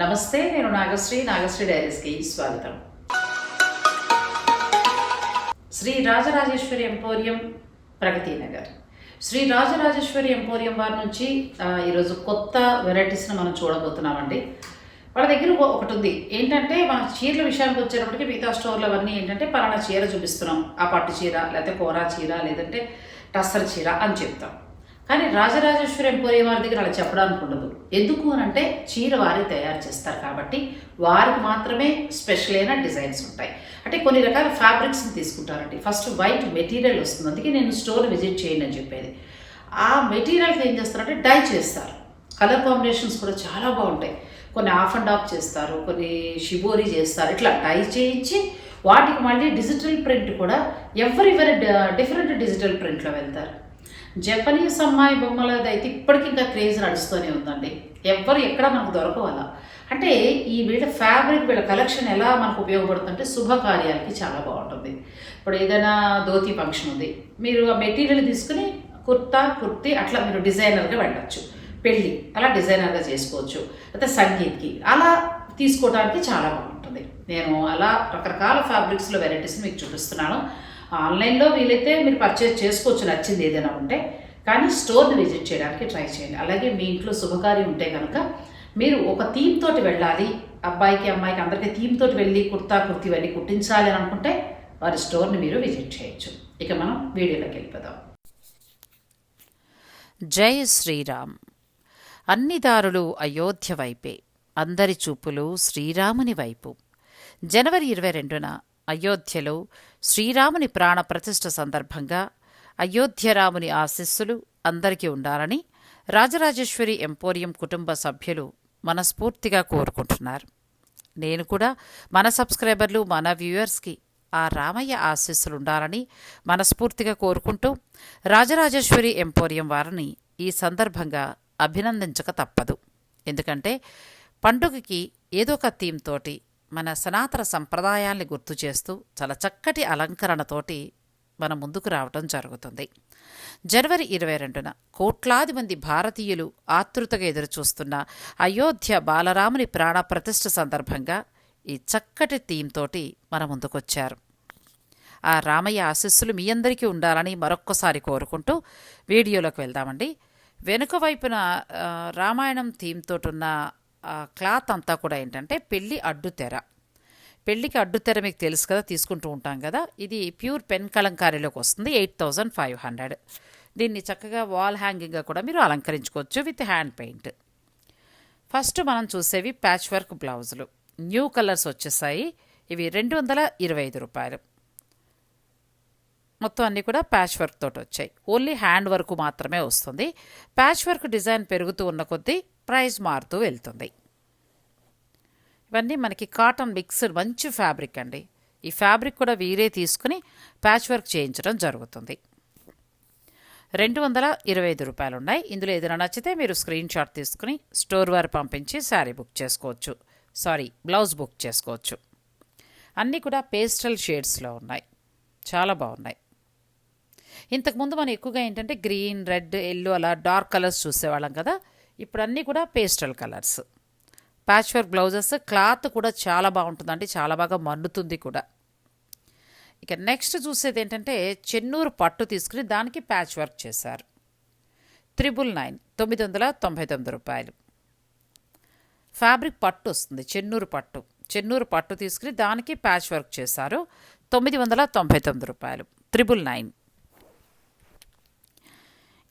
నమస్తే నేను నాగశ్రీ నాగశ్రీ డైరీస్కి స్వాగతం. శ్రీ రాజరాజేశ్వరి ఎంపోరియం ప్రగతి నగర్. శ్రీ రాజరాజేశ్వరి ఎంపోరియం వారి నుంచి ఈరోజు కొత్త వెరైటీస్ని మనం చూడబోతున్నామండి. వాళ్ళ దగ్గర ఒకటి ఉంది ఏంటంటే మన చీరల విషయానికి వచ్చేటప్పటికి మిగతా స్టోర్లు అవన్నీ ఏంటంటే పలానా చీర చూపిస్తున్నాం. ఆ పట్టు చీర లేకపోతే కోరా చీర లేదంటే టస్సర్ చీర అని చెప్తాం. కానీ రాజరాజేశ్వరి ఎంపోరియం వారి దగ్గర అలా చెప్పడానికి ఉండదు. ఎందుకు అని అంటే చీర వారే తయారు చేస్తారు కాబట్టి వారికి మాత్రమే స్పెషల్ అయిన డిజైన్స్ ఉంటాయి. అంటే కొన్ని రకాల ఫ్యాబ్రిక్స్ని తీసుకుంటారండి. ఫస్ట్ వైట్ మెటీరియల్ వస్తుంది. అందుకే నేను స్టోర్ విజిట్ చేయను అని చెప్పేది. ఆ మెటీరియల్కి ఏం చేస్తారంటే డై చేస్తారు. కలర్ కాంబినేషన్స్ కూడా చాలా బాగుంటాయి. కొన్ని ఆఫ్ అండ్ ఆఫ్ చేస్తారు కొన్ని షిబోరి చేస్తారు. ఇట్లా డై చేయించి వాటికి మళ్ళీ డిజిటల్ ప్రింట్ కూడా ఎవరి ఎవరి డిఫరెంట్ డిజిటల్ ప్రింట్లో వెళ్తారు. జపనీస్ అమ్మాయి బొమ్మలది అయితే ఇప్పటికీ ఇంకా క్రేజ్ నడుస్తూనే ఉందండి. ఎవ్వరు ఎక్కడ మనకు దొరకవాల? అంటే ఈ వీళ్ళ ఫ్యాబ్రిక్ వీళ్ళ కలెక్షన్ ఎలా మనకు ఉపయోగపడుతుందంటే శుభకార్యాలకి చాలా బాగుంటుంది. ఇప్పుడు ఏదైనా ధోతి ఫంక్షన్ ఉంది. మీరు ఆ మెటీరియల్ తీసుకుని కుర్తా కుర్తి అట్లా మీరు డిజైనర్గా వెళ్ళచ్చు. పెళ్ళి అలా డిజైనర్గా చేసుకోవచ్చు. అయితే సంగీత్కి అలా తీసుకోవడానికి చాలా బాగుంటుంది. నేను అలా రకరకాల ఫ్యాబ్రిక్స్లో వెరైటీస్ మీకు చూపిస్తున్నాను. ఆన్లైన్లో వీలైతే మీరు పర్చేజ్ చేసుకోవచ్చు నచ్చింది ఏదైనా ఉంటే. కానీ స్టోర్ని విజిట్ చేయడానికి ట్రై చేయండి. అలాగే మీ ఇంట్లో శుభకార్యం ఉంటే కనుక మీరు ఒక థీమ్ తోటి వెళ్ళాలి. అబ్బాయికి అమ్మాయికి అందరికీ థీమ్ తోటి వెళ్ళి కుర్తా కుర్తి ఇవన్నీ కుట్టించాలి అని అనుకుంటే వారి స్టోర్ని మీరు విజిట్ చేయొచ్చు. ఇక మనం వీడియోలోకి వెళ్ళిపోదాం. జై శ్రీరామ్. అన్ని దారులు అయోధ్య వైపే. అందరి చూపులు శ్రీరాముని వైపు. జనవరి ఇరవై రెండున అయోధ్యలో శ్రీరాముని ప్రాణప్రతిష్ఠ సందర్భంగా అయోధ్యరాముని ఆశీస్సులు అందరికీ ఉండాలని రాజరాజేశ్వరి ఎంపోరియం కుటుంబ సభ్యులు మనస్ఫూర్తిగా కోరుకుంటున్నారు. నేను కూడా మన సబ్స్క్రైబర్లు మన వ్యూయర్స్కి ఆ రామయ్య ఆశీస్సులు ఉండాలని మనస్ఫూర్తిగా కోరుకుంటూ రాజరాజేశ్వరి ఎంపోరియం వారిని ఈ సందర్భంగా అభినందించక తప్పదు. ఎందుకంటే పండుగకి ఏదో ఒక థీమ్ తోటి మన సనాతన సంప్రదాయాల్ని గుర్తు చేస్తూ చాలా చక్కటి అలంకరణతోటి మన ముందుకు రావటం జరుగుతుంది. జనవరి ఇరవై రెండున కోట్లాది మంది భారతీయులు ఆతృతగా ఎదురుచూస్తున్న అయోధ్య బాలరాముని ప్రాణప్రతిష్ఠ సందర్భంగా ఈ చక్కటి థీమ్తోటి మన ముందుకొచ్చారు. ఆ రామయ్య ఆశీస్సులు మీ అందరికీ ఉండాలని మరొక్కసారి కోరుకుంటూ వీడియోలోకి వెళ్దామండి. వెనుక వైపున రామాయణం థీమ్ ఉన్న క్లాత్ అంతా కూడా ఏంటంటే పెళ్ళి అడ్డుతెర పెళ్ళికి అడ్డుతెర మీకు తెలుసు కదా తీసుకుంటూ ఉంటాం కదా. ఇది ప్యూర్ పెన్ కలంకారీలోకి వస్తుంది ఎయిట్ థౌజండ్ ఫైవ్ హండ్రెడ్. దీన్ని చక్కగా వాల్ హ్యాంగింగ్గా కూడా మీరు అలంకరించుకోవచ్చు విత్ హ్యాండ్ పెయింట్. ఫస్ట్ మనం చూసేవి ప్యాచ్ వర్క్ బ్లౌజులు. న్యూ కలర్స్ వచ్చేసాయి. ఇవి రెండు వందల ఇరవై ఐదు రూపాయలు. మొత్తం అన్నీ కూడా ప్యాచ్ వర్క్ తోటి వచ్చాయి. ఓన్లీ హ్యాండ్ వర్క్ మాత్రమే వస్తుంది. ప్యాచ్ వర్క్ డిజైన్ పెరుగుతూ ఉన్న కొద్దీ ప్రైస్ మారుతూ వెళ్తుంది. ఇవన్నీ మనకి కాటన్ మిక్స్డ్ మంచి ఫ్యాబ్రిక్ అండి. ఈ ఫ్యాబ్రిక్ కూడా వీరే తీసుకుని ప్యాచ్ వర్క్ చేయించడం జరుగుతుంది. రెండు వందల ఇరవై ఐదు రూపాయలు ఉన్నాయి ఇందులో ఏదైనా నచ్చితే మీరు స్క్రీన్ షాట్ తీసుకుని స్టోర్ వారు పంపించి శారీ బుక్ చేసుకోవచ్చు. సారీ బ్లౌజ్ బుక్ చేసుకోవచ్చు. అన్నీ కూడా పేస్టల్ షేడ్స్లో ఉన్నాయి. చాలా బాగున్నాయి. ఇంతకుముందు మనం ఎక్కువగా ఏంటంటే గ్రీన్ రెడ్ ఎల్లో అలా డార్క్ కలర్స్ చూసేవాళ్ళం కదా. ఇప్పుడు అన్నీ కూడా pastel colours. Patch work blouses cloth కూడా చాలా బాగుంటుందండి చాలా బాగా మన్నుతుంది కూడా. ఇక నెక్స్ట్ చూసేది ఏంటంటే చెన్నూరు పట్టు తీసుకుని దానికి ప్యాచ్ వర్క్ చేశారు. త్రిబుల్ నైన్ తొమ్మిది వందల తొంభై తొమ్మిది రూపాయలు. ఫ్యాబ్రిక్ పట్టు వస్తుంది చెన్నూరు పట్టు. చెన్నూరు పట్టు తీసుకుని దానికి ప్యాచ్ వర్క్ చేశారు తొమ్మిది వందల తొంభై తొమ్మిది రూపాయలు. త్రిబుల్ నైన్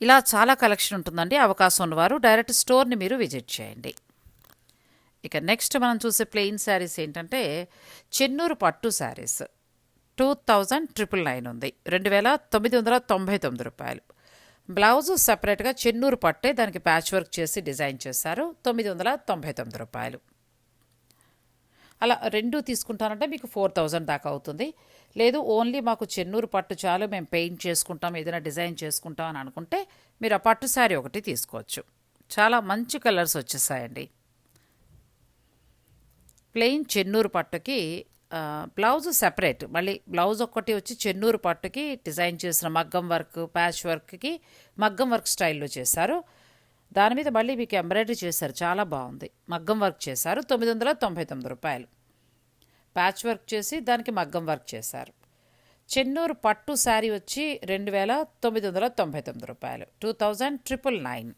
ఇలా చాలా కలెక్షన్ ఉంటుందండి. అవకాశం ఉన్నవారు డైరెక్ట్ స్టోర్ని మీరు విజిట్ చేయండి. ఇక నెక్స్ట్ మనం చూసే ప్లెయిన్ శారీస్ ఏంటంటే చెన్నూరు పట్టు saris. Two thousand triple nine ఉంది. రెండు వేల తొమ్మిది వందల తొంభై తొమ్మిది రూపాయలు. బ్లౌజ్ సపరేట్గా చెన్నూరు పట్టే దానికి ప్యాచ్ వర్క్ చేసి డిజైన్ చేశారు. తొమ్మిది వందల తొంభై తొమ్మిది రూపాయలు. అలా రెండు తీసుకుంటానంటే మీకు ఫోర్ థౌజండ్ దాకా అవుతుంది. లేదు ఓన్లీ మాకు చెన్నూరు పట్టు చాలు మేము పెయింట్ చేసుకుంటాం ఏదైనా డిజైన్ చేసుకుంటాం అని అనుకుంటే మీరు ఆ పట్టు శారీ ఒకటి తీసుకోవచ్చు. చాలా మంచి కలర్స్ వచ్చేసాయండి. ప్లెయిన్ చెన్నూరు పట్టుకి బ్లౌజ్ సెపరేట్. మళ్ళీ బ్లౌజ్ ఒక్కటి వచ్చి చెన్నూరు పట్టుకి డిజైన్ చేసిన మగ్గం వర్క్ ప్యాచ్ వర్క్కి మగ్గం వర్క్ స్టైల్లో చేశారు. దాని మీద మళ్ళీ మీకు ఎంబ్రాయిడరీ చేశారు చాలా బాగుంది. మగ్గం వర్క్ చేశారు తొమ్మిది వందల తొంభై తొమ్మిది రూపాయలు. ప్యాచ్ వర్క్ చేసి దానికి మగ్గం వర్క్ చేశారు. చెన్నూరు పట్టు శారీ వచ్చి రెండు వేల తొమ్మిది వందల తొంభై తొమ్మిది రూపాయలు. Two thousand triple nine.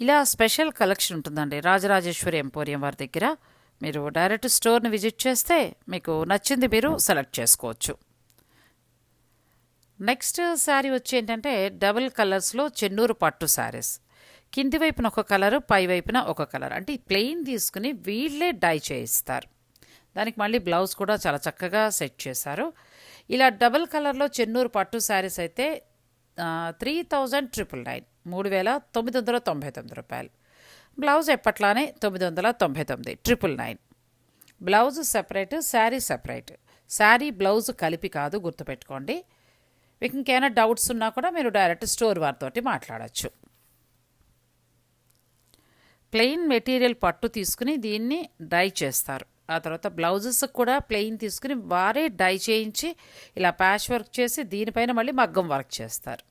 ఇలా స్పెషల్ కలెక్షన్ ఉంటుందండి. రాజరాజేశ్వరి ఎంపోరియం వారి దగ్గర. మీరు డైరెక్ట్ స్టోర్ని విజిట్ చేస్తే మీకు నచ్చింది మీరు సెలెక్ట్ చేసుకోవచ్చు. నెక్స్ట్ శారీ వచ్చి ఏంటంటే డబుల్ కలర్స్లో చెన్నూరు పట్టు శారీస్. కింది వైపున ఒక కలరు పై వైపున ఒక కలర్. అంటే ఈ ప్లెయిన్ తీసుకుని వీళ్ళే డై చేయిస్తారు. దానికి మళ్ళీ బ్లౌజ్ కూడా చాలా చక్కగా సెట్ చేశారు. ఇలా డబుల్ కలర్లో చెన్నూరు పట్టు శారీస్ అయితే త్రీ థౌజండ్ ట్రిపుల్ నైన్ మూడు వేల తొమ్మిది వందల తొంభై తొమ్మిది రూపాయలు. బ్లౌజ్ ఎప్పట్లానే తొమ్మిది వందల తొంభై తొమ్మిది triple nine. Blouse separate sari separate. Sari blouse కలిపి కాదు గుర్తుపెట్టుకోండి. మీకు ఇంకేమైనా డౌట్స్ ఉన్నా కూడా మీరు డైరెక్ట్ స్టోర్ వారితోటి మాట్లాడచ్చు. ప్లెయిన్ మెటీరియల్ పట్టు తీసుకుని దీన్ని డై చేస్తారు. ఆ తర్వాత బ్లౌజెస్ కూడా ప్లెయిన్ తీసుకుని వారే డై చేయించి ఇలా ప్యాచ్ వర్క్ చేసి దీనిపైన మళ్ళీ మగ్గం వర్క్ చేస్తారు.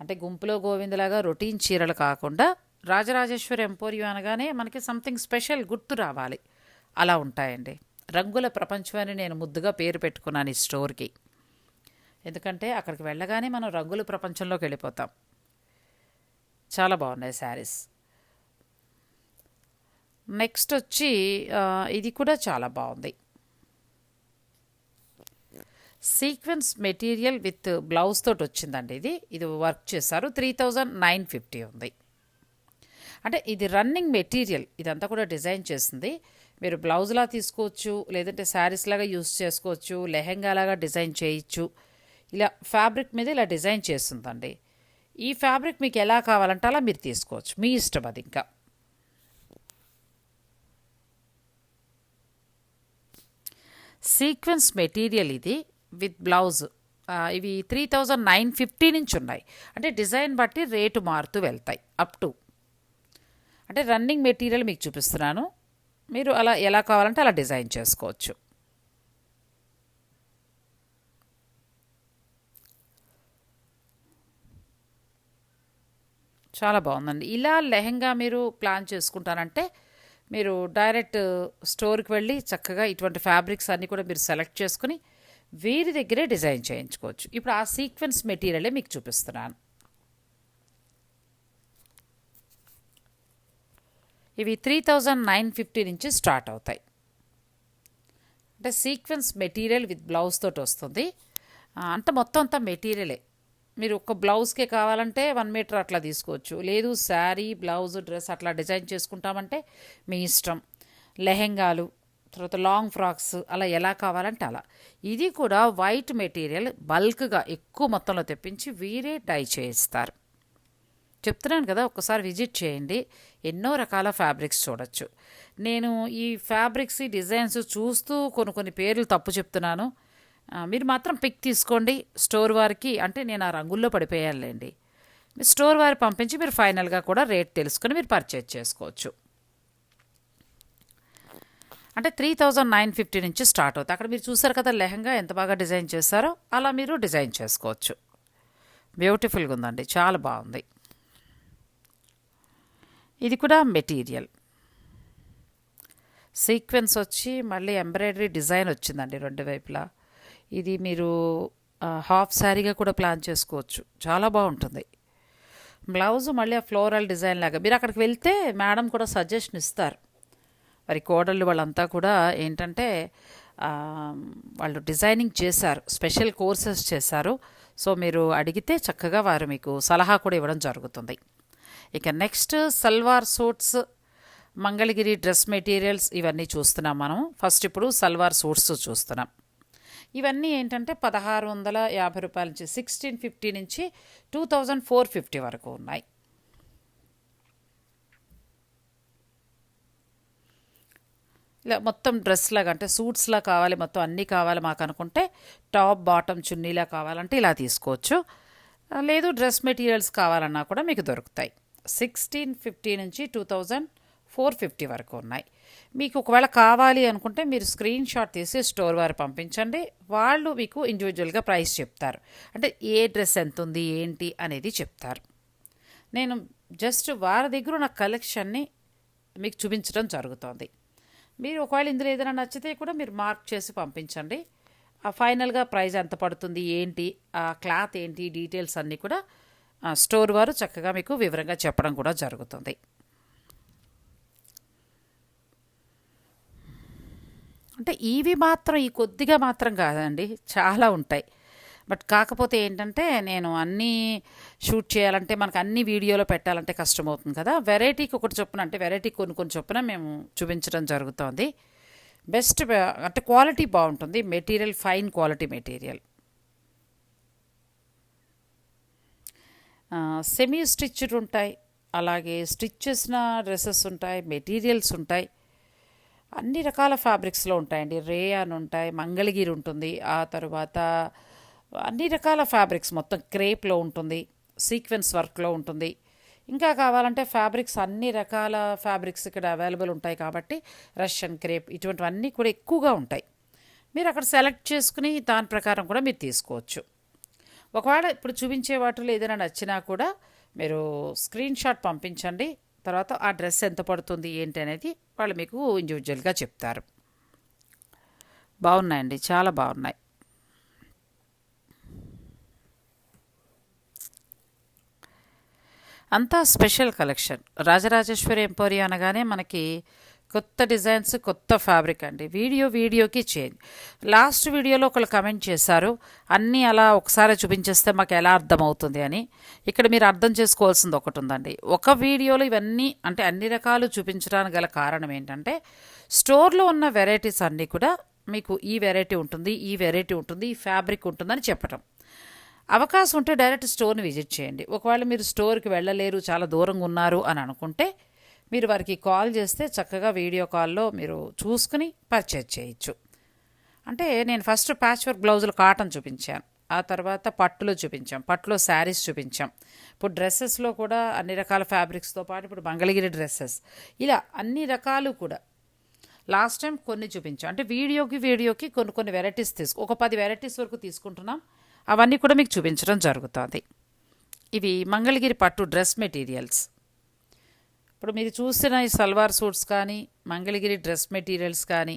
అంటే గుంపులో గోవిందలాగా రొటీన్ చీరలు కాకుండా రాజరాజేశ్వరి ఎంపోరియో అనగానే మనకి సంథింగ్ స్పెషల్ గుర్తు రావాలి. అలా ఉంటాయండి. రంగుల ప్రపంచం అని నేను ముద్దుగా పేరు పెట్టుకున్నాను ఈ స్టోర్కి. ఎందుకంటే అక్కడికి వెళ్ళగానే మనం రంగుల ప్రపంచంలోకి వెళ్ళిపోతాం. చాలా బాగున్నాయి శారీస్. నెక్స్ట్ వచ్చి ఇది కూడా చాలా బాగుంది. సీక్వెన్స్ మెటీరియల్ విత్ బ్లౌజ్ తోటి వచ్చిందండి ఇది. ఇది వర్క్ చేశారు. త్రీ థౌజండ్ నైన్ ఫిఫ్టీ ఉంది. అంటే ఇది రన్నింగ్ మెటీరియల్. ఇదంతా కూడా డిజైన్ చేసింది. మీరు బ్లౌజ్లా తీసుకోవచ్చు లేదంటే శారీస్ లాగా యూస్ చేసుకోవచ్చు లెహెంగా లాగా డిజైన్ చేయొచ్చు. ఇలా ఫ్యాబ్రిక్ మీద ఇలా డిజైన్ చేస్తుందండి. ఈ ఫ్యాబ్రిక్ మీకు ఎలా కావాలంటే అలా మీరు తీసుకోవచ్చు. మీ ఇష్టం అది ఇంకా. సీక్వెన్స్ మెటీరియల్ ఇది విత్ బ్లౌజ్. ఇవి త్రీ థౌజండ్ నైన్ ఫిఫ్టీ నుంచి ఉన్నాయి అంటే డిజైన్ బట్టి రేటు మారుతూ వెళ్తాయి అప్ టు అంటే రన్నింగ్ మెటీరియల్ మీకు చూపిస్తున్నాను. మీరు అలా ఎలా కావాలంటే అలా డిజైన్ చేసుకోవచ్చు. చాలా బాగుందండి. ఇలా లెహంగా మీరు ప్లాన్ చేసుకుంటారంటే మీరు డైరెక్ట్ స్టోర్కి వెళ్ళి చక్కగా ఇటువంటి ఫ్యాబ్రిక్స్ అన్నీ కూడా మీరు సెలెక్ట్ చేసుకుని వీరి దగ్గరే డిజైన్ చేయించుకోవచ్చు. ఇప్పుడు ఆ సీక్వెన్స్ మెటీరియలే మీకు చూపిస్తున్నాను. ఇవి త్రీ థౌజండ్ నైన్ ఫిఫ్టీ నుంచి స్టార్ట్ అవుతాయి. అంటే సీక్వెన్స్ మెటీరియల్ విత్ బ్లౌజ్ తోటి వస్తుంది. అంత అంటే మొత్తం అంతా మెటీరియలే. మీరు ఒక బ్లౌజ్కే కావాలంటే వన్ మీటర్ అట్లా తీసుకోవచ్చు. లేదు శారీ బ్లౌజ్ డ్రెస్ అట్లా డిజైన్ చేసుకుంటామంటే మీ ఇష్టం. లెహెంగాలు తర్వాత లాంగ్ ఫ్రాక్స్ అలా ఎలా కావాలంటే అలా. ఇది కూడా వైట్ మెటీరియల్ బల్క్గా ఎక్కువ మొత్తంలో తెప్పించి వీరే డై చేయిస్తారు. చెప్తున్నాను కదా ఒక్కసారి విజిట్ చేయండి. ఎన్నో రకాల ఫ్యాబ్రిక్స్ చూడొచ్చు. నేను ఈ ఫ్యాబ్రిక్స్ ఈ డిజైన్స్ చూస్తూ కొన్ని కొన్ని పేర్లు తప్పు చెప్తున్నాను. మీరు మాత్రం పిక్ తీసుకోండి స్టోర్ వారికి అంటే నేను ఆ రంగుల్లో పడిపోయానులేండి. మీ స్టోర్ వారి పంపించి మీరు ఫైనల్గా కూడా రేట్ తెలుసుకొని మీరు పర్చేజ్ చేసుకోవచ్చు. అంటే త్రీ థౌజండ్ నైన్ ఫిఫ్టీ నుంచి స్టార్ట్ అవుతుంది. అక్కడ మీరు చూసారు కదా లెహంగా ఎంత బాగా డిజైన్ చేశారో అలా మీరు డిజైన్ చేసుకోవచ్చు. బ్యూటిఫుల్గా ఉందండి చాలా బాగుంది. ఇది కూడా మెటీరియల్. సీక్వెన్స్ వచ్చి మళ్ళీ ఎంబ్రాయిడరీ డిజైన్ వచ్చిందండి రెండు వైపులా. ఇది మీరు హాఫ్ శారీగా కూడా ప్లాన్ చేసుకోవచ్చు. చాలా బాగుంటుంది. బ్లౌజ్ మళ్ళీ ఆ ఫ్లోరల్ డిజైన్ లాగా. మీరు అక్కడికి వెళ్తే మేడం కూడా సజెషన్ ఇస్తారు. మరి కోడళ్ళు వాళ్ళంతా కూడా ఏంటంటే వాళ్ళు డిజైనింగ్ చేశారు స్పెషల్ కోర్సెస్ చేశారు. సో మీరు అడిగితే చక్కగా వారు మీకు సలహా కూడా ఇవ్వడం జరుగుతుంది. ఇక next salwar suits Mangalagiri dress materials ఇవన్నీ చూస్తున్నాం మనం. ఫస్ట్ ఇప్పుడు సల్వార్ సూట్స్ చూస్తున్నాం. ఇవన్నీ ఏంటంటే పదహారు వందల యాభై రూపాయల నుంచి సిక్స్టీన్ ఫిఫ్టీ నుంచి టూ థౌజండ్ ఫోర్ ఫిఫ్టీ వరకు ఉన్నాయి. ఇలా మొత్తం డ్రెస్ లాగా అంటే సూట్స్లా కావాలి మొత్తం అన్నీ కావాలి మాకు అనుకుంటే టాప్ బాటమ్ చున్నీలా కావాలంటే ఇలా తీసుకోవచ్చు. లేదు డ్రెస్ మెటీరియల్స్ కావాలన్నా కూడా మీకు దొరుకుతాయి. సిక్స్టీన్ ఫిఫ్టీ నుంచి టూ థౌజండ్ ఫోర్ ఫిఫ్టీ వరకు ఉన్నాయి. మీకు ఒకవేళ కావాలి అనుకుంటే మీరు స్క్రీన్ షాట్ తీసి స్టోర్ వారు పంపించండి. వాళ్ళు మీకు ఇండివిజువల్గా ప్రైస్ చెప్తారు. అంటే ఏ డ్రెస్ ఎంత ఉంది ఏంటి అనేది చెప్తారు. నేను జస్ట్ వారి దగ్గర ఉన్న కలెక్షన్ని మీకు చూపించడం జరుగుతోంది. మీరు ఒకవేళ ఇందులో ఏదైనా నచ్చితే కూడా మీరు మార్క్ చేసి పంపించండి. ఆ ఫైనల్గా ప్రైస్ ఎంత పడుతుంది ఏంటి ఆ క్లాత్ ఏంటి డీటెయిల్స్ అన్నీ కూడా స్టోర్ వారు చక్కగా మీకు వివరంగా చెప్పడం కూడా జరుగుతుంది. అంటే ఇవి మాత్రం ఈ కొద్దిగా మాత్రం కాదండి. చాలా ఉంటాయి. బట్ కాకపోతే ఏంటంటే నేను అన్నీ షూట్ చేయాలంటే మనకు అన్ని వీడియోలో పెట్టాలంటే కష్టమవుతుంది కదా. వెరైటీకి ఒకటి చొప్పున అంటే వెరైటీ కొన్ని కొన్ని చొప్పున మేము చూపించడం జరుగుతోంది. బెస్ట్ అంటే క్వాలిటీ బాగుంటుంది. Material fine quality material semi stitched ఉంటాయి. అలాగే స్టిచ్ చేసిన డ్రెస్సెస్ ఉంటాయి మెటీరియల్స్ ఉంటాయి. అన్ని రకాల ఫ్యాబ్రిక్స్లో ఉంటాయండి. రే అని ఉంటాయి మంగళగిరి ఉంటుంది ఆ తర్వాత అన్ని రకాల ఫ్యాబ్రిక్స్ మొత్తం క్రేప్లో ఉంటుంది సీక్వెన్స్ వర్క్లో ఉంటుంది. ఇంకా కావాలంటే ఫ్యాబ్రిక్స్ అన్ని రకాల ఫ్యాబ్రిక్స్ ఇక్కడ అవైలబుల్ ఉంటాయి కాబట్టి రష్యన్ క్రేప్ ఇటువంటివన్నీ కూడా ఎక్కువగా ఉంటాయి. మీరు అక్కడ సెలెక్ట్ చేసుకుని దాని ప్రకారం కూడా మీరు తీసుకోవచ్చు. ఒకవేళ ఇప్పుడు చూపించే వాటిలో ఏదైనా నచ్చినా కూడా మీరు స్క్రీన్ షాట్ పంపించండి. తర్వాత ఆ డ్రెస్ ఎంత పడుతుంది ఏంటి అనేది వాళ్ళు మీకు ఇండివిజువల్గా చెప్తారు. బాగున్నాయండి. చాలా బాగున్నాయి. అంతా స్పెషల్ కలెక్షన్. రాజరాజేశ్వరి ఎంపోరియా అనగానే మనకి కొత్త డిజైన్స్ కొత్త ఫ్యాబ్రిక్ అండి. వీడియో వీడియోకి చేంజ్. లాస్ట్ వీడియోలో ఒకళ్ళు కమెంట్ చేశారు అన్నీ అలా ఒకసారి చూపించేస్తే మాకు ఎలా అర్థమవుతుంది అని. ఇక్కడ మీరు అర్థం చేసుకోవాల్సింది ఒకటి ఉందండి. ఒక వీడియోలో ఇవన్నీ అంటే అన్ని రకాలు చూపించడానికి గల కారణం ఏంటంటే స్టోర్లో ఉన్న వెరైటీస్ అన్నీ కూడా మీకు ఈ వెరైటీ ఉంటుంది ఈ వెరైటీ ఉంటుంది ఈ ఫ్యాబ్రిక్ ఉంటుందని చెప్పటం. అవకాశం ఉంటే డైరెక్ట్ స్టోర్ని విజిట్ చేయండి. ఒకవేళ మీరు స్టోర్కి వెళ్ళలేరు చాలా దూరంగా ఉన్నారు అని అనుకుంటే మీరు వారికి కాల్ చేస్తే చక్కగా వీడియో కాల్లో మీరు చూసుకుని పర్చేజ్ చేయొచ్చు. అంటే నేను ఫస్ట్ ప్యాచ్ వర్క్ బ్లౌజులు కాటన్ చూపించాను. ఆ తర్వాత పట్టులో చూపించాం. పట్టులో శారీస్ చూపించాం. ఇప్పుడు డ్రెస్సెస్లో కూడా అన్ని రకాల ఫ్యాబ్రిక్స్తో పాటు ఇప్పుడు మంగళగిరి డ్రెస్సెస్ ఇలా అన్ని రకాలు కూడా లాస్ట్ టైం కొన్ని చూపించాం. అంటే వీడియోకి వీడియోకి కొన్ని కొన్ని వెరైటీస్ తీసుకు ఒక పది వెరైటీస్ వరకు తీసుకుంటున్నాం. అవన్నీ కూడా మీకు చూపించడం జరుగుతుంది. ఇవి మంగళగిరి పట్టు డ్రెస్ మెటీరియల్స్ ఇప్పుడు మీరు చూసిన ఈ సల్వార్ సూట్స్ కానీ మంగళగిరి డ్రెస్ మెటీరియల్స్ కానీ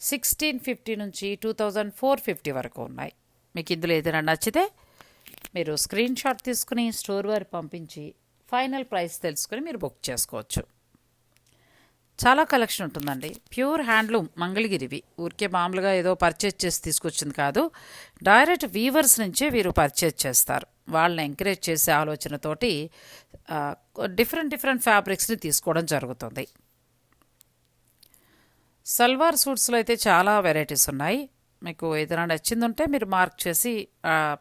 సిక్స్టీన్ ఫిఫ్టీ నుంచి టూ థౌజండ్ ఫోర్ ఫిఫ్టీ వరకు ఉన్నాయి. మీకు ఇందులో ఏదైనా నచ్చితే మీరు స్క్రీన్ షాట్ తీసుకుని స్టోర్ వారి పంపించి ఫైనల్ ప్రైస్ తెలుసుకుని మీరు బుక్ చేసుకోవచ్చు. చాలా కలెక్షన్ ఉంటుందండి. ప్యూర్ హ్యాండ్లూమ్ మంగళగిరివి. ఊరికే మామూలుగా ఏదో పర్చేజ్ చేసి తీసుకొచ్చింది కాదు. డైరెక్ట్ వీవర్స్ నుంచే వీరు పర్చేజ్ చేస్తారు. వాళ్ళని ఎంకరేజ్ చేసే ఆలోచనతోటి డిఫరెంట్ డిఫరెంట్ ఫ్యాబ్రిక్స్ని తీసుకోవడం జరుగుతుంది. సల్వార్ సూట్స్లో అయితే చాలా వెరైటీస్ ఉన్నాయి. మీకు ఏదైనా నచ్చింది ఉంటే మీరు మార్క్ చేసి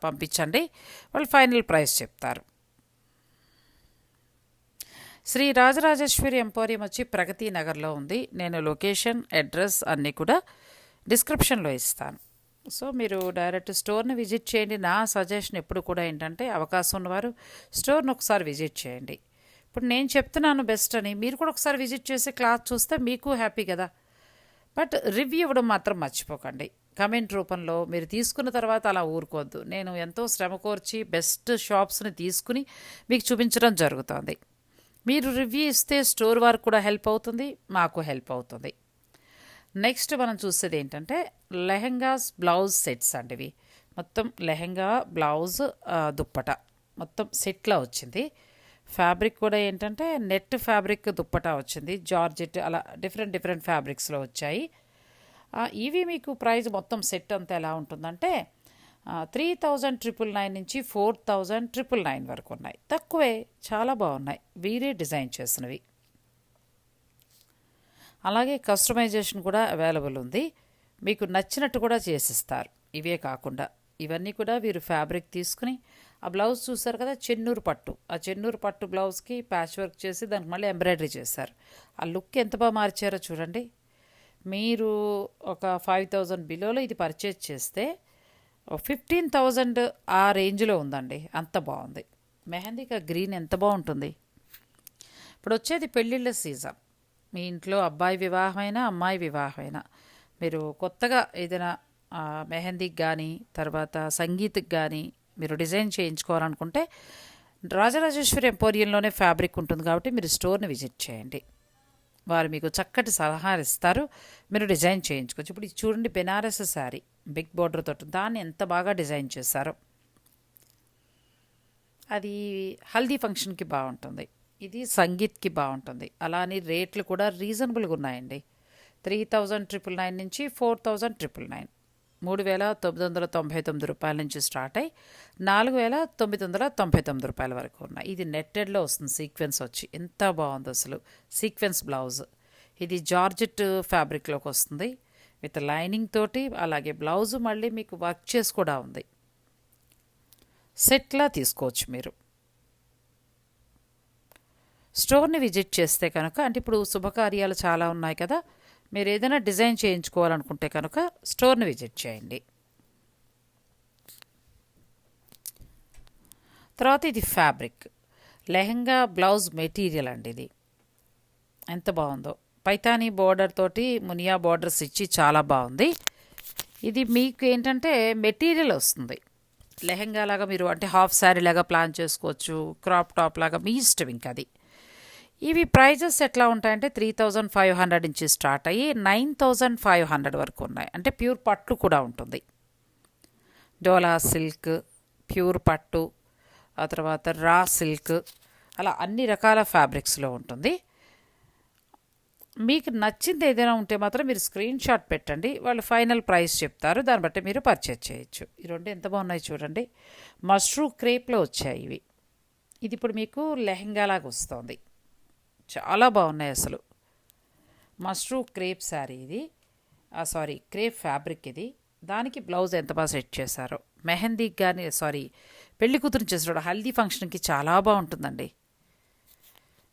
పంపించండి. వాళ్ళు ఫైనల్ ప్రైస్ చెప్తారు. శ్రీ రాజరాజేశ్వరి ఎంపోరియం వచ్చి ప్రగతి నగర్లో ఉంది. నేను లొకేషన్ అడ్రస్ అన్నీ కూడా డిస్క్రిప్షన్లో ఇస్తాను. సో మీరు డైరెక్ట్ స్టోర్ని విజిట్ చేయండి. నా సజెషన్ ఎప్పుడు కూడా ఏంటంటే అవకాశం ఉన్నవారు స్టోర్ని ఒకసారి విజిట్ చేయండి. ఇప్పుడు నేను చెప్తున్నాను బెస్ట్ అని. మీరు కూడా ఒకసారి విజిట్ చేసి క్లాత్ చూస్తే మీకు హ్యాపీ కదా. బట్ రివ్యూ ఇవ్వడం మాత్రం మర్చిపోకండి. కమెంట్ రూపంలో మీరు తీసుకున్న తర్వాత అలా ఊరుకోవద్దు. నేను ఎంతో శ్రమ కోర్చి బెస్ట్ షాప్స్ని తీసుకుని మీకు చూపించడం జరుగుతుంది. మీరు రివ్యూ ఇస్తే స్టోర్ వారికి కూడా హెల్ప్ అవుతుంది మాకు హెల్ప్ అవుతుంది. నెక్స్ట్ మనం చూసేది ఏంటంటే లెహెంగాస్ బ్లౌజ్ సెట్స్ అండి మొత్తం లెహెంగా బ్లౌజ్ దుప్పట. మొత్తం సెట్లా వచ్చింది. ఫ్యాబ్రిక్ కూడా ఏంటంటే నెట్ ఫ్యాబ్రిక్ దుప్పట వచ్చింది. జార్జెట్ అలా డిఫరెంట్ డిఫరెంట్ ఫ్యాబ్రిక్స్లో వచ్చాయి. ఇవి మీకు ప్రైస్ మొత్తం సెట్ అంతా ఎలా ఉంటుందంటే త్రీ థౌజండ్ ట్రిపుల్ నైన్ నుంచి ఫోర్ థౌజండ్ ట్రిపుల్ నైన్ వరకు ఉన్నాయి. తక్కువే చాలా బాగున్నాయి. వీరే డిజైన్ చేసినవి. అలాగే కస్టమైజేషన్ కూడా అవైలబుల్ ఉంది. మీకు నచ్చినట్టు కూడా చేసిస్తారు. ఇవే కాకుండా ఇవన్నీ కూడా వీరు ఫ్యాబ్రిక్ తీసుకుని ఆ బ్లౌజ్ చూసారు కదా చెన్నూరు పట్టు. ఆ చెన్నూరు పట్టు బ్లౌజ్కి ప్యాచ్ వర్క్ చేసి దానికి మళ్ళీ ఎంబ్రాయిడరీ చేశారు. ఆ లుక్ ఎంత బాగా మార్చారో చూడండి. మీరు ఒక ఫైవ్ థౌజండ్ బిలోలో ఇది పర్చేజ్ చేస్తే ఫిఫ్టీన్ థౌజండ్ ఆ రేంజ్లో ఉందండి. అంత బాగుంది. మెహందీకా గ్రీన్ ఎంత బాగుంటుంది. ఇప్పుడు వచ్చేది పెళ్ళిళ్ళ సీజన్. మీ ఇంట్లో అబ్బాయి వివాహమైనా అమ్మాయి వివాహమైనా. మీరు కొత్తగా ఏదైనా మెహందీకి కానీ తర్వాత సంగీత్కి కానీ మీరు డిజైన్ చేయించుకోవాలనుకుంటే రాజరాజేశ్వరి ఎంపోరియంలోనే ఫ్యాబ్రిక్ ఉంటుంది కాబట్టి మీరు స్టోర్ని విజిట్ చేయండి. వారు మీకు చక్కటి సలహాలు ఇస్తారు. మీరు డిజైన్ చేయించుకోవచ్చు. ఇప్పుడు చూడండి బెనారస్ శారీ. బిగ్ బోర్డర్ తోటి దాన్ని ఎంత బాగా డిజైన్ చేశారో. అది హల్దీ ఫంక్షన్కి బాగుంటుంది. ఇది సంగీత్కి బాగుంటుంది అలానే రేట్లు కూడా రీజనబుల్గా ఉన్నాయండి త్రీ థౌజండ్ ట్రిపుల్ నైన్ నుంచి ఫోర్ థౌజండ్ ట్రిపుల్ నైన్. మూడు వేల తొమ్మిది వందల తొంభై తొమ్మిది రూపాయల నుంచి స్టార్ట్ అయ్యి నాలుగు వేల తొమ్మిది వందల తొంభై తొమ్మిది రూపాయల వరకు ఉన్నాయి. ఇది నెట్టెడ్లో వస్తుంది సీక్వెన్స్ వచ్చి. ఎంత బాగుంది అసలు. Sequence blouse. ఇది జార్జెట్ ఫ్యాబ్రిక్లోకి వస్తుంది. విత్ లైనింగ్ తోటి అలాగే బ్లౌజ్ మళ్ళీ మీకు వర్క్ చేసి కూడా ఉంది. సెట్లా తీసుకోవచ్చు మీరు. స్టోర్ని విజిట్ చేస్తే కనుక అంటే ఇప్పుడు శుభకార్యాలు చాలా ఉన్నాయి కదా మీరు ఏదైనా డిజైన్ చేయించుకోవాలనుకుంటే కనుక స్టోర్ని విజిట్ చేయండి. తర్వాత ఇది ఫ్యాబ్రిక్. లెహంగా బ్లౌజ్ మెటీరియల్ అండి ఇది. ఎంత బాగుందో. పైతానీ బోర్డర్ తోటి మునియా బోర్డర్స్ ఇచ్చి చాలా బాగుంది. ఇది మీకు ఏంటంటే మెటీరియల్ వస్తుంది. లెహంగా లాగా మీరు అంటే హాఫ్ శారీ లాగా ప్లాన్ చేసుకోవచ్చు క్రాప్ టాప్ లాగా మీ ఇష్టం ఇంకా అది. ఇవి ప్రైజెస్ ఎట్లా ఉంటాయంటే త్రీ థౌజండ్ ఫైవ్ హండ్రెడ్ నుంచి స్టార్ట్ అయ్యి నైన్ థౌజండ్ ఫైవ్ హండ్రెడ్ వరకు ఉన్నాయి. అంటే ప్యూర్ పట్టు కూడా ఉంటుంది. డోలా సిల్క్ ప్యూర్ పట్టు ఆ తర్వాత రా సిల్క్ అలా అన్ని రకాల ఫ్యాబ్రిక్స్లో ఉంటుంది. మీకు నచ్చింది ఏదైనా ఉంటే మాత్రం మీరు స్క్రీన్ షాట్ పెట్టండి. వాళ్ళు ఫైనల్ ప్రైస్ చెప్తారు. దాన్ని బట్టి మీరు పర్చేజ్ చేయొచ్చు. ఈ రెండు ఎంత బాగున్నాయి చూడండి. మష్రూ క్రేప్లో వచ్చాయి ఇవి. ఇది ఇప్పుడు మీకు లెహంగా లాగా వస్తుంది. చాలా బాగున్నాయి అసలు. మస్ట్రూ క్రేప్ శారీ ఇది. సారీ క్రేప్ ఫ్యాబ్రిక్ ఇది. దానికి బ్లౌజ్ ఎంత బాగా సెట్ చేశారో. మెహందీకి కానీ సారీ పెళ్ళి కూతురు చేసిన హల్దీ ఫంక్షన్కి చాలా బాగుంటుందండి.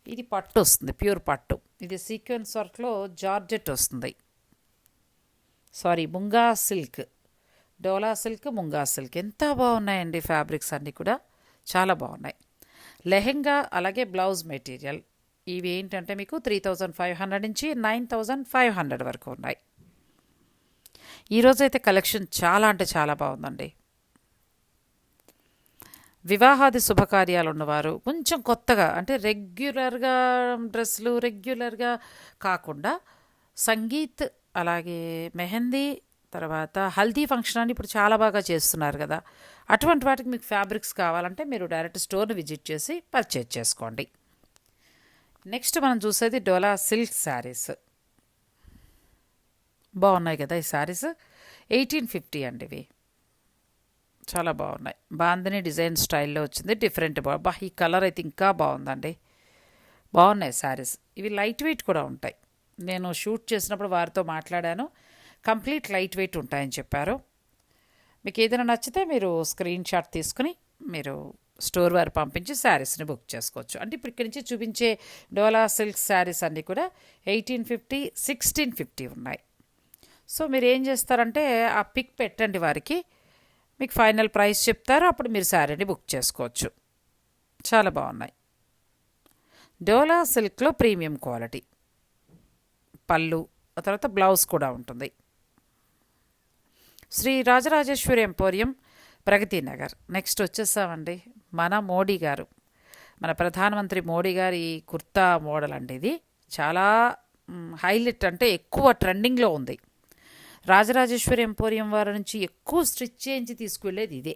ఇది పట్టు వస్తుంది ప్యూర్ పట్టు. ఇది సీక్వెన్స్ వర్క్లో జార్జెట్ వస్తుంది. Sorry muga silk dola silk muga silk. ఎంత బాగున్నాయండి ఫ్యాబ్రిక్స్ అన్నీ కూడా. చాలా బాగున్నాయి. లెహెంగా అలాగే బ్లౌజ్ మెటీరియల్. ఇవి ఏంటంటే మీకు త్రీ థౌజండ్ ఫైవ్ హండ్రెడ్ నుంచి నైన్ థౌజండ్ ఫైవ్ హండ్రెడ్ వరకు ఉన్నాయి. ఈరోజైతే కలెక్షన్ చాలా అంటే చాలా బాగుందండి. వివాహాది శుభకార్యాలు ఉన్నవారు కొంచెం కొత్తగా అంటే రెగ్యులర్గా డ్రెస్సులు రెగ్యులర్గా కాకుండా సంగీత్ అలాగే మెహందీ తర్వాత హల్దీ ఫంక్షన్ అని ఇప్పుడు చాలా బాగా చేస్తున్నారు కదా. అటువంటి వాటికి మీకు ఫ్యాబ్రిక్స్ కావాలంటే మీరు డైరెక్ట్ స్టోర్ని విజిట్ చేసి పర్చేజ్ చేసుకోండి. నెక్స్ట్ మనం చూసేది డోలా సిల్క్ శారీస్. బాగున్నాయి కదా ఈ శారీస్? ఎయిటీన్ ఫిఫ్టీ అండి ఇవి. చాలా బాగున్నాయి. బాందిని డిజైన్ స్టైల్లో వచ్చింది. డిఫరెంట్ బా ఈ కలర్ అయితే ఇంకా బాగుందండి. బాగున్నాయి శారీస్. ఇవి లైట్ వెయిట్ కూడా ఉంటాయి. నేను షూట్ చేసినప్పుడు వారితో మాట్లాడాను. కంప్లీట్ లైట్ వెయిట్ ఉంటాయని చెప్పారు. మీకు ఏదైనా నచ్చితే మీరు స్క్రీన్ షాట్ తీసుకుని మీరు స్టోర్ వారు పంపించి శారీస్ని బుక్ చేసుకోవచ్చు. అంటే ఇప్పుడు ఇక్కడి నుంచి చూపించే డోలా సిల్క్ శారీస్ అన్నీ కూడా ఎయిటీన్ ఫిఫ్టీ సిక్స్టీన్ ఫిఫ్టీ ఉన్నాయి. సో మీరు ఏం చేస్తారంటే ఆ పిక్ పెట్టండి వారికి. మీకు ఫైనల్ ప్రైస్ చెప్తారు. అప్పుడు మీరు శారీని బుక్ చేసుకోవచ్చు. చాలా బాగున్నాయి. డోలా సిల్క్లో ప్రీమియం క్వాలిటీ. పళ్ళు ఆ తర్వాత బ్లౌజ్ కూడా ఉంటుంది. శ్రీ రాజరాజేశ్వరి ఎంపోరియం ప్రగతి నగర్. నెక్స్ట్ వచ్చేసామండి మన మోడీ గారు. మన ప్రధానమంత్రి మోడీ గారి కుర్తా మోడల్ అండి ఇది. చాలా హైలైట్ అంటే ఎక్కువ ట్రెండింగ్లో ఉంది. రాజరాజేశ్వరి ఎంపోరియం వారి నుంచి ఎక్కువ స్టిచ్ చేయించి తీసుకువెళ్ళేది ఇదే.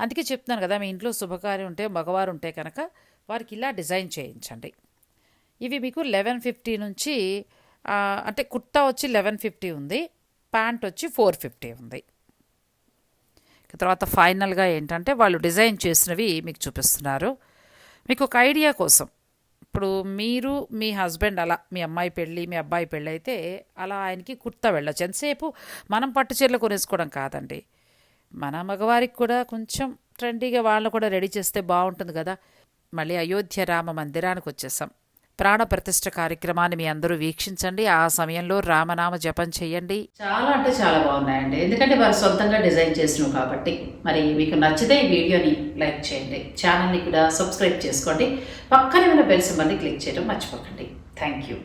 అందుకే చెప్తున్నాను కదా మీ ఇంట్లో శుభకార్యం ఉంటే మగవారు ఉంటే కనుక వారికి ఇలా డిజైన్ చేయించండి. ఇవి మీకు లెవెన్ ఫిఫ్టీ నుంచి అంటే కుర్తా వచ్చి లెవెన్ ఫిఫ్టీ ఉంది ప్యాంట్ వచ్చి ఫోర్ ఫిఫ్టీ ఉంది. తర్వాత ఫైనల్గా ఏంటంటే వాళ్ళు డిజైన్ చేసినవి మీకు చూపిస్తున్నారు. మీకు ఒక ఐడియా కోసం. ఇప్పుడు మీరు మీ హస్బెండ్ అలా మీ అమ్మాయి పెళ్ళి మీ అబ్బాయి పెళ్ళి అయితే అలా ఆయనకి కుర్తా వెళ్ళచ్చు. ఎంతసేపు మనం పట్టు చీరలు కొనేసుకోవడం కాదండి. మన మగవారికి కూడా కొంచెం ట్రెండీగా వాళ్ళని కూడా రెడీ చేస్తే బాగుంటుంది కదా. మళ్ళీ అయోధ్య రామ మందిరానికి వచ్చేసాం. ప్రాణప్రతిష్ఠ కార్యక్రమాన్ని మీ అందరూ వీక్షించండి. ఆ సమయంలో రామనామ జపం చేయండి. చాలా అంటే చాలా బాగున్నాయండి. ఎందుకంటే వారు సొంతంగా డిజైన్ చేసినవి కాబట్టి. మరి మీకు నచ్చితే ఈ వీడియోని లైక్ చేయండి. ఛానల్ని కూడా సబ్స్క్రైబ్ చేసుకోండి. పక్కనే ఉన్న బెల్ సింబల్ని క్లిక్ చేయడం మర్చిపోకండి. Thank you